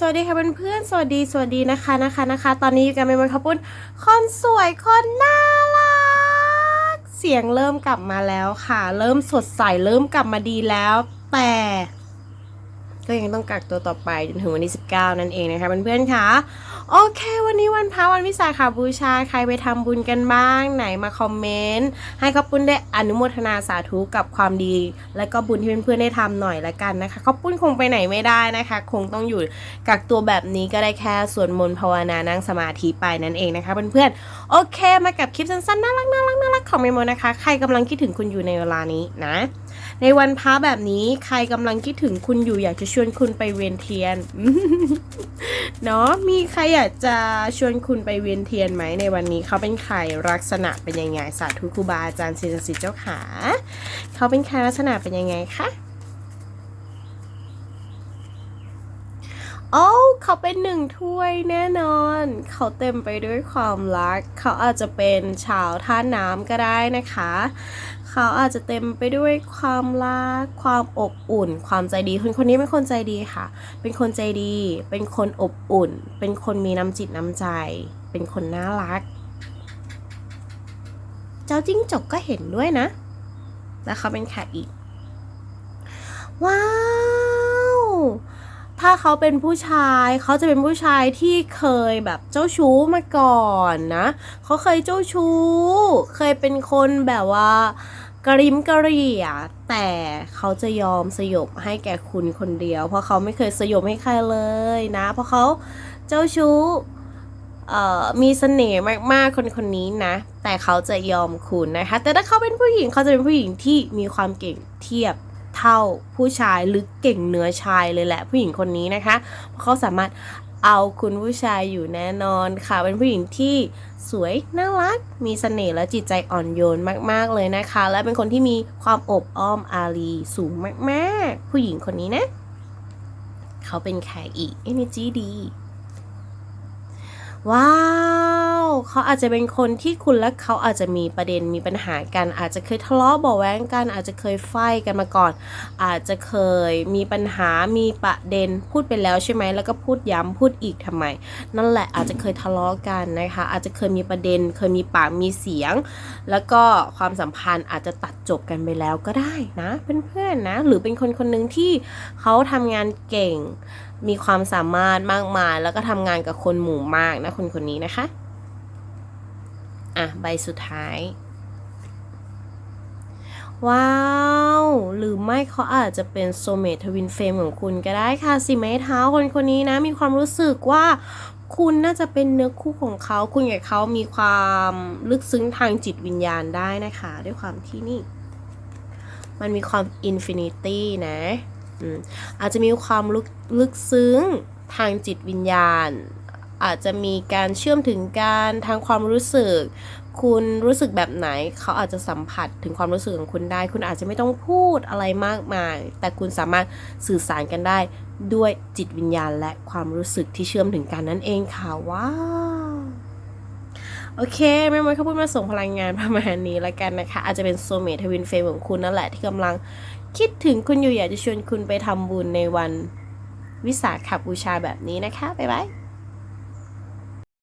สวัสดีค่ะเพื่อนๆสวัสดีสวัสดีนะคะนะคะนะคะ ตอนนี้อยู่กันเป็นวันขปุ้นคนสวยคนน่ารัก เสียงเริ่มกลับมาแล้วค่ะ เริ่มสดใสเริ่มกลับมาดีแล้ว แต่ ก็ยังต้องกักตัวต่อไปจนถึงวันที่ 19 นั่นเองนะคะเพื่อนๆค่ะโอเค วันนี้วันพระวันวิสาขาบูชาใครไปทำบุญกันบ้างไหนมาคอมเมนต์ให้ขอบปุ้นได้อนุโมทนาสาธุกับความดี และก็บุญที่เพื่อนๆได้ทำหน่อยละกันนะคะขอบปุ้นคงไปไหนไม่ได้นะคะ คงต้องอยู่กักตัวแบบนี้ก็ได้แค่สวดมนต์ภาวนานั่งสมาธิไปนั่นเองนะคะเพื่อนๆโอเค มากับคลิปสั้นๆน่ารักน่ารักน่ารักของเมโมนะคะ ใครกำลังคิดถึงคุณอยู่ในเวลานี้นะ ในวันพระแบบนี้ใครกำลังคิดถึงคุณอยู่อยากจะวนคุณไปเวียนเทียน เนาะมีใครอยากจะชวนคุณไปเวียนเทียนไหมในวันนี้เขาเป็นใครลักษณะเป็นยังไงสาธุครูบาอาจารย์ศิษย์สิทธิ์เจ้าขา เขาเป็นใครลักษณะเป็นยังไงคะ อ้เขาเป็นหนึ่งถ้วยแน่นอน เขาเต็มไปด้วยความรัก เขาอาจจะเป็นชาวท่าน้ำก็ได้นะคะ เขาอาจจะเต็มไปด้วยความรัก ความอบอุ่น ความใจดีคนคนนี้เป็นคนใจดีค่ะ เป็นคนใจดี เป็นคนอบอุ่น เป็นคนมีน้ำจิตน้ำใจ เป็นคนน่ารัก เจ้าจิ้งจกก็เห็นด้วยนะ แล้วเขาเป็นใครอีก ว้าว ถ้าเขาเป็นผู้ชายเขาจะเป็นผู้ชายที่เคยแบบเจ้าชู้มาก่อนนะเขาเคยเจ้าชู้ เคยเป็นคนแบบว่ากริมกระเหรี่ยแต่เขาจะยอมสยบให้แก่คุณคนเดียว เพราะเขาไม่เคยสยบให้ใครเลยนะ เพราะเขาเจ้าชู้มีเสน่ห์มากๆคนคนนี้นะ แต่เขาจะยอมคุณนะคะ แต่ถ้าเขาเป็นผู้หญิงเขาจะเป็นผู้หญิงที่มีความเก่งเทียบ ท่าผู้ชายหรือเก่งเหนือชายเลยแหละผู้หญิงคนนี้นะคะเพราะเขาสามารถเอาคุณผู้ชายอยู่แน่นอนค่ะ เป็นผู้หญิงที่สวยน่ารัก มีเสน่ห์และจิตใจอ่อนโยนมาก ๆ เลยนะคะ และเป็นคนที่มีความอบอ้อมอารีสูงมาก ๆ ผู้หญิงคนนี้นะ เขาเป็นใครอีก energy ดี ว้าว เขาอาจจะเป็นคนที่คุณและเขาอาจจะมีประเด็นมีปัญหากัน อาจจะเคยทะเลาะเบาแว้งกัน อาจจะเคยไฟกันมาก่อน อาจจะเคยมีปัญหามีประเด็นพูดไปแล้วใช่ไหมแล้วก็พูดย้ำพูดอีกทำไม นั่นแหละอาจจะเคยทะเลาะกันนะคะ อาจจะเคยมีประเด็น เคยมีปากมีเสียง แล้วก็ความสัมพันธ์อาจจะตัดจบกันไปแล้วก็ได้นะเพื่อนๆนะหรือเป็นคนคนหนึ่งที่เขาทำงานเก่งมีความสามารถมากมาย แล้วก็ทำงานกับคนหมู่มากนะคนคนนี้นะคะ อะ ใบสุดท้าย ว้าว หรือไม่เขาอาจจะเป็นโซเมทวินเฟมของคุณก็ได้ค่ะ สิไม้เท้าคนคนนี้นะ มีความรู้สึกว่าคุณน่าจะเป็นเนื้อคู่ของเขา คุณกับเขามีความลึกซึ้งทางจิตวิญญาณได้นะคะ ด้วยความที่นี่ มันมีความอินฟินิตี้นะอืมอาจจะมีความลึกลึกซึ้งทางจิตวิญญาณ อาจจะมีการเชื่อมถึงการทางความรู้สึก คุณรู้สึกแบบไหน เขาอาจจะสัมผัสถึงความรู้สึกของคุณได้ คุณอาจจะไม่ต้องพูดอะไรมากมาย แต่คุณสามารถสื่อสารกันได้ด้วยจิตวิญญาณและความรู้สึกที่เชื่อมถึงกันนั่นเองค่ะว้าวโอเคแม่มดเขาพูดมาส่งพลังงานประมาณนี้แล้วกันนะคะ อาจจะเป็นโซเมทวินเฟมของคุณนั่นแหละที่กำลังคิดถึงคุณอยู่อยากจะชวนคุณไปทำบุญในวันวิสาขบูชาแบบนี้นะคะ บ๊ายบาย